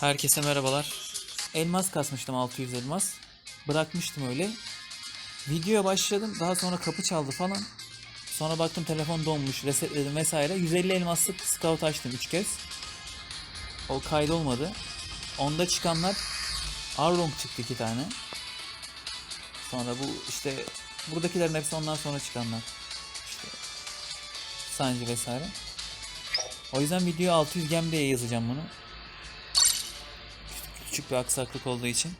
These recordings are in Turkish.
Herkese merhabalar. Elmas kasmıştım 600 elmas. Bırakmıştım öyle. Videoya başladım. Daha sonra kapı çaldı falan. Sonra baktım telefon donmuş, resetledim vesaire. 150 elmaslık scout açtım 3 kez. O kaydolmadı. Onda çıkanlar Arlong çıktı 2 tane. Sonra bu işte buradakilerin hepsi ondan sonra çıkanlar. İşte Sanji vesaire. O yüzden videoya 600 gem diye yazacağım bunu küçük bir aksaklık olduğu için.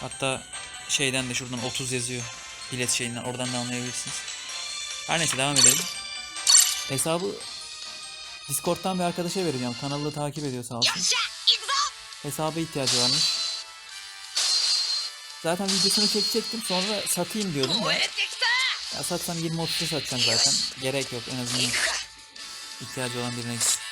Hatta şeyden de şuradan 30 yazıyor. Bilet şeyinden oradan da anlayabilirsiniz. Her neyse devam edelim. Hesabı Discord'tan bir arkadaşa vereceğim. Kanalı takip ediyor sağ olsun. Hesaba ihtiyacı varmış. Zaten videosunu çekecektim sonra satayım diyordum da. Ya satsam 20-30'a satacağım zaten. Gerek yok en azından. ihtiyacı olan birine gitsin.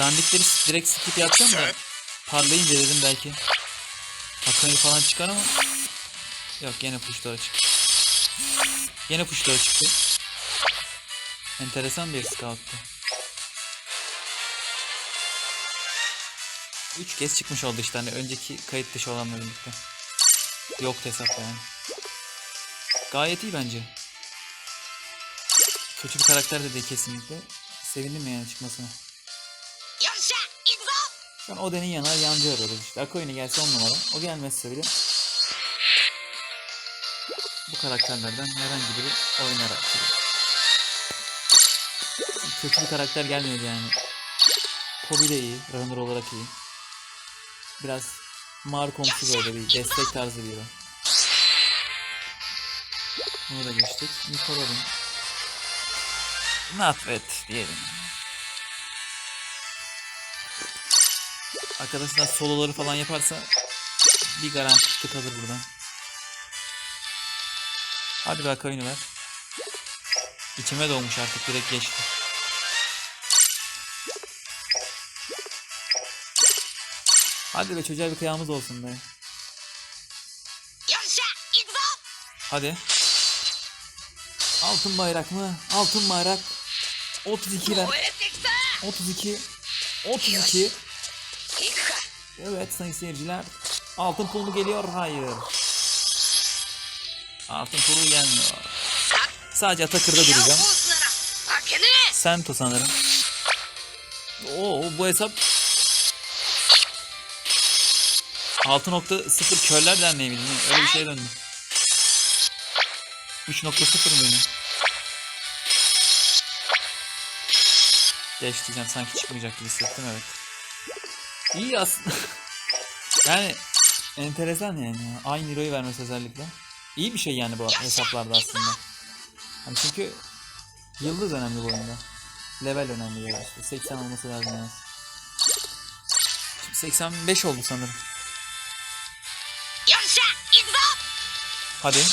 Dandikleri direkt skip yapacağım da parlayınca dedim belki Akayı falan çıkar ama Yok gene puşlara çıktı. Gene puşlara çıktı. Enteresan bir scout'tu. Üç kez çıkmış oldu işte hani önceki kayıt dışı olanla birlikte. Yok hesap yani. Gayet iyi bence. Kötü bir karakter de değil kesinlikle. Sevindim yani çıkmasına. Yaşa İzzat. Şu Oden'in yanar yancı arıyoruz işte. Akoyun'u gelse on numara. O gelmezse bile bu karakterlerden herhangi biri oynar artık. Kötü bir karakter gelmiyor yani. Kobi de iyi. Runner olarak iyi. Biraz Markomsu böyle bir destek tarzı biri. Bunu da geçtik. Nikola'nın Nafret diyelim. Arkadaşlar soloları falan yaparsa bir garanti ticket alır buradan. Hadi be Akainu ver. İçime doğmuş artık direkt geçti. Hadi be çocuğa bir kıyamız olsun be. Hadi. Altın bayrak mı? Altın bayrak. 32 32. 32. Evet sayın seyirciler. Altın pul mu geliyor? Hayır. Altın pulu gelmiyor. Sadece Atakır'da duracağım. Sento sanırım. Oo bu hesap 6.0 körler derneği miydi? Öyle bir şeye döndü. 3.0 mıydı? Geç diyeceğim sanki çıkmayacak gibi hissettim evet. İyi aslında. yani enteresan yani. Aynı hero'yu vermesi özellikle. İyi bir şey yani bu hesaplarda aslında. Yani çünkü yıldız önemli bu oyunda. Level önemli ya işte. 80 olması lazım yani. 85 oldu sanırım. Hadi.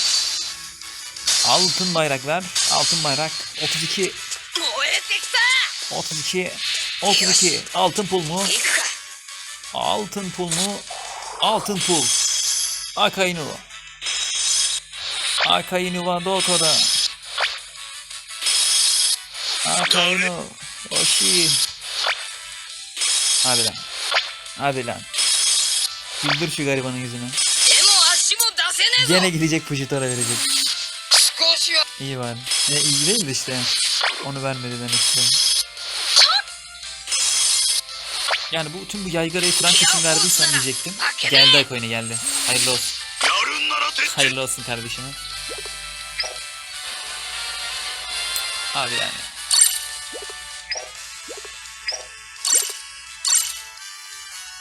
Altın bayrak ver. Altın bayrak. 32. 32. 32 altın pul mu? Altın pul mu? Altın pul. Akai Nuva. Akai Nuva Doto'da. Akai Nuva. Oshi. Hadi lan. Hadi lan. Güldür şu garibanın yüzünü. Gene gidecek Fujitora verecek. İyi var. Ya iyi değil işte. Onu vermedi demek istiyorum. Yani bu tüm bu yaygarayı Fransa için verdiysen diyecektim. Geldi Akoyne geldi. Hayırlı olsun. Hayırlı olsun kardeşime. Abi yani.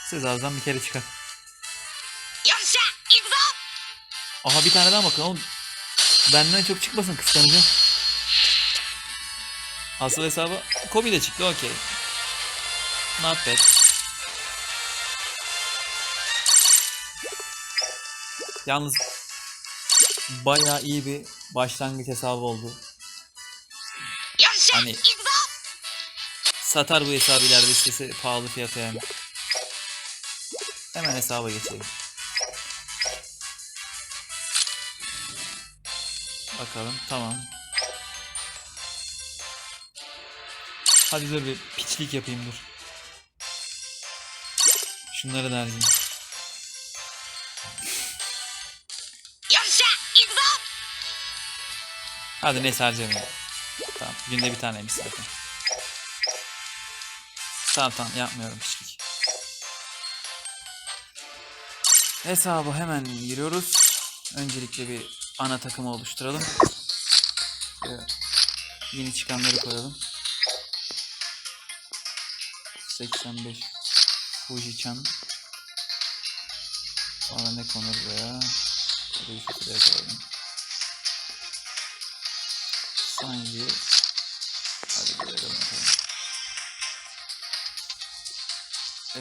Söz ağzından bir kere çıkar. Aha bir tane daha bakın oğlum. Benden çok çıkmasın kıskanacağım. Asıl hesabı Kobi de çıktı okey. Not. Yalnız baya iyi bir başlangıç hesabı oldu. Hani satar bu hesabı ileride istese pahalı fiyata yani. Hemen hesaba geçelim. Bakalım tamam. Hadi dur bir piçlik yapayım dur. Şunları dergin. Hadi neyse harcamayalım. Tamam. Günde bir taneymiş zaten. Tamam tamam yapmıyorum hiçlik. Hesabı hemen giriyoruz. Öncelikle bir ana takımı oluşturalım. Yeni çıkanları koyalım. 85 Fuji-chan. Sonra ne konur buraya? Burayı şuraya koyalım. Sanki Hadi gidelim bakalım.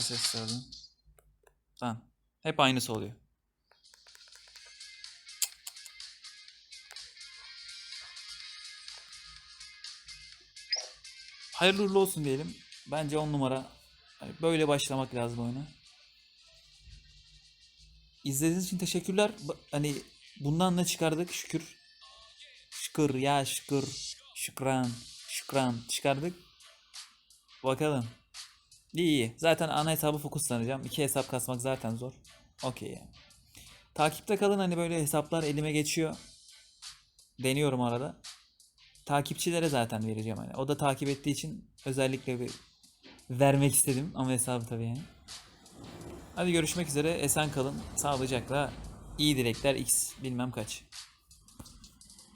SS alalım. Tamam. Hep aynısı oluyor. Hayırlı uğurlu olsun diyelim. Bence 10 numara. Böyle başlamak lazım oyuna. İzlediğiniz için teşekkürler. Hani bundan ne çıkardık? Şükür. Şükür ya şükür. Şükran. Şükran çıkardık. Bakalım. İyi iyi. Zaten ana hesabı fokuslanacağım. İki hesap kasmak zaten zor. Okey. Takipte kalın hani böyle hesaplar elime geçiyor. Deniyorum arada. Takipçilere zaten vereceğim hani. O da takip ettiği için özellikle bir vermek istedim ama hesabı tabii yani. Hadi görüşmek üzere. Esen kalın. Sağlıcakla. İyi dilekler X bilmem kaç.